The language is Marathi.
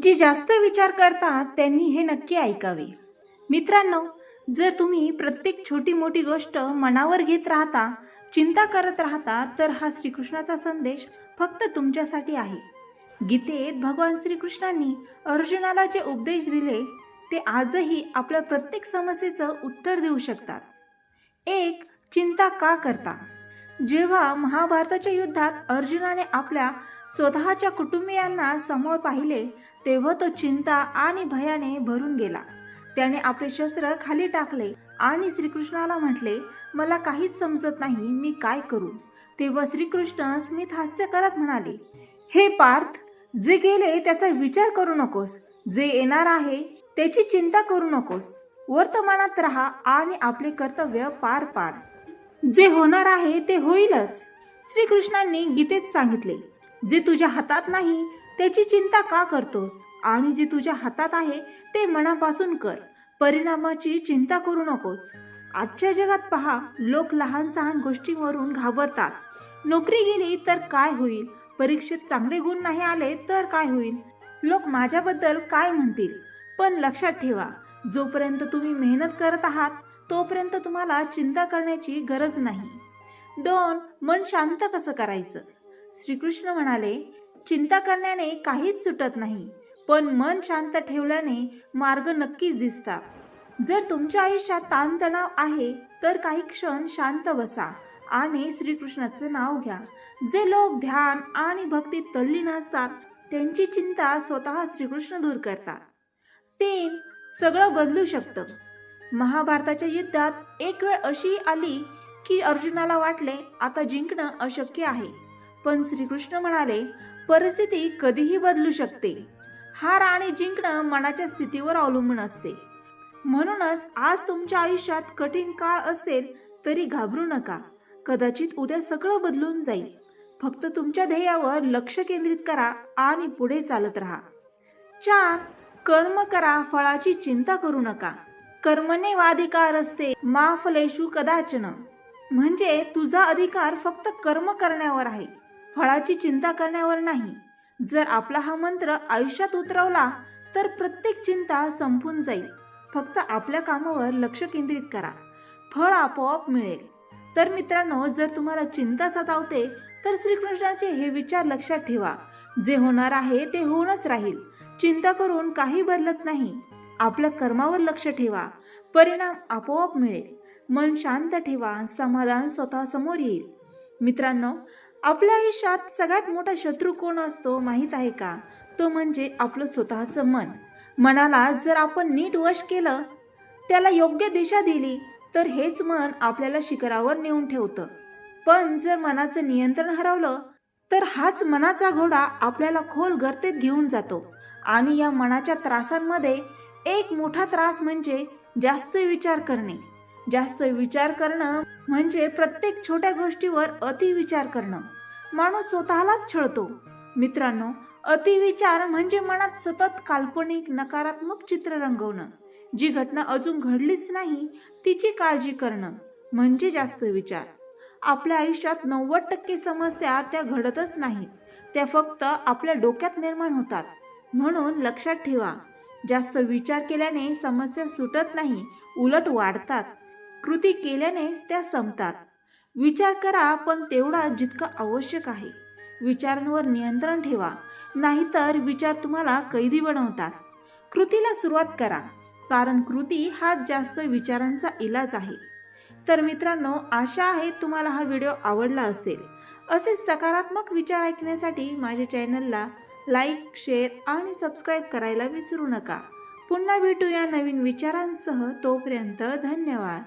जे जास्त विचार करतात त्यांनी हे नक्की ऐकावे. मित्रांनो जर तुम्ही प्रत्येक छोटी मोठी गोष्ट मनावर घेत राहता चिंता करत राहता तर हा श्रीकृष्णाचा संदेश फक्त तुमच्यासाठी आहे. गीतेत भगवान श्रीकृष्णांनी अर्जुनाला जे उपदेश दिले ते आजही आपल्या प्रत्येक समस्येचं उत्तर देऊ शकतात. एक चिंता का करता? जेव्हा महाभारताच्या युद्धात अर्जुनाने आपल्या स्वतःच्या कुटुंबियांना समोर पाहिले तेव्हा तो चिंता आणि भयाने भरून गेला. त्याने आपले शस्त्र खाली टाकले आणि श्रीकृष्णाला म्हटले मला काहीच समजत नाही मी काय करू? तेव्हा श्रीकृष्ण स्मित हास्य करत म्हणाले हे पार्थ जे गेले त्याचा विचार करू नकोस. जे येणार आहे त्याची चिंता करू नकोस. वर्तमानात राहा आणि आपले कर्तव्य पार पाड. जे होणार आहे ते होईलच. श्रीकृष्णांनी गीतेत सांगितले जे तुझ्या हातात नाही त्याची चिंता का करतोस? आणि जे तुझ्या हातात आहे ते मनापासून कर. परिणामाची चिंता करू नकोस. आजच्या जगात पहा लोक लहान सहान गोष्टींवरून घाबरतात. नोकरी गेली तर काय होईल? परीक्षेत चांगले गुण नाही आले तर काय होईल? लोक माझ्याबद्दल काय म्हणतील? पण लक्षात ठेवा जोपर्यंत तुम्ही मेहनत करत आहात तोपर्यंत तुम्हाला चिंता करण्याची गरज नाही. दोन मन शांत कसं करायचं? श्रीकृष्ण म्हणाले चिंता करण्याने काहीच सुटत नाही पण मन शांत ठेवल्याने मार्ग नक्कीच दिसतात. जर तुमच्या आयुष्यात ताणतणाव आहे तर काही क्षण शांत बसा आणि श्रीकृष्णाचं नाव घ्या. जे लोक ध्यान आणि भक्तीत तल्लीन असतात त्यांची चिंता स्वतः श्रीकृष्ण दूर करतात. तीन सगळं बदलू शकतं. महाभारताच्या युद्धात एक वेळ अशी आली की अर्जुनाला वाटले आता जिंकणं अशक्य आहे. पण श्रीकृष्ण म्हणाले परिस्थिती कधीही बदलू शकते. हार आणि जिंकणं मनाच्या स्थितीवर अवलंबून असते. म्हणूनच आज तुमच्या आयुष्यात कठीण काळ असेल तरी घाबरू नका. कदाचित उद्या सगळं बदलून जाईल. फक्त तुमच्या ध्येयावर लक्ष केंद्रित करा आणि पुढे चालत राहा. चार कर्म करा फळाची चिंता करू नका. कर्मने वाधिकार असते. मा फलेशू कदाचन. म्हणजे तुझा अधिकार फक्त कर्म करण्यावर आहे. फळाची चिंता करण्यावर नाही. जर आपला हा मंत्र आयुष्यात उतरवला तर प्रत्येक चिंता संपून जाईल. फक्त आपल्या कामावर लक्ष केंद्रित करा. फळ आपोआप मिळेल. तर मित्रांनो जर तुम्हाला चिंता सतावते तर श्रीकृष्णाचे हे विचार लक्षात ठेवा. जे होणार आहे ते होऊनच राहील. चिंता करून काही बदलत नाही. आपल्या कर्मावर लक्ष ठेवा. परिणाम आपोआप मिळेल. मन शांत ठेवा. समाधान स्वतः समोर येईल. मित्रांनो आपल्या आयुष्यात सगळ्यात मोठा शत्रू कोण असतो माहीत आहे का? तो म्हणजे आपलं स्वतःचं मन. मनाला जर आपण नीट वश केलं त्याला योग्य दिशा दिली तर हेच मन आपल्याला शिखरावर नेऊन ठेवतं. पण जर मनाचं नियंत्रण हरवलं तर हाच मनाचा घोडा आपल्याला खोल गर्तेत घेऊन जातो. आणि या मनाच्या त्रासांमध्ये एक मोठा त्रास म्हणजे जास्त विचार करणे. जास्त विचार करणं म्हणजे प्रत्येक छोट्या गोष्टीवर अतिविचार करणं. माणूस स्वतःलाच छळतो. मित्रांनो अतिविचार म्हणजे मनात सतत काल्पनिक नकारात्मक चित्र रंगवणं. जी घटना अजून घडलीच नाही तिची काळजी करणं म्हणजे जास्त विचार. आपल्या आयुष्यात नव्वद टक्के समस्या त्या घडतच नाहीत. त्या फक्त आपल्या डोक्यात निर्माण होतात. म्हणून लक्षात ठेवा जास्त विचार केल्याने समस्या सुटत नाही उलट वाढतात. कृती केल्यानेच त्या संपतात. विचार करा पण तेवढा जितका आवश्यक आहे. विचारांवर नियंत्रण ठेवा. नाहीतर विचार तुम्हाला कैदी बनवतात. कृतीला सुरुवात करा कारण कृती हा जास्त विचारांचा इलाज आहे. तर मित्रांनो आशा आहे तुम्हाला हा व्हिडिओ आवडला असेल. असे सकारात्मक विचार ऐकण्यासाठी माझ्या चॅनलला लाईक शेअर आणि सबस्क्राईब करायला विसरू नका. पुन्हा भेटूया नवीन विचारांसह तोपर्यंत धन्यवाद.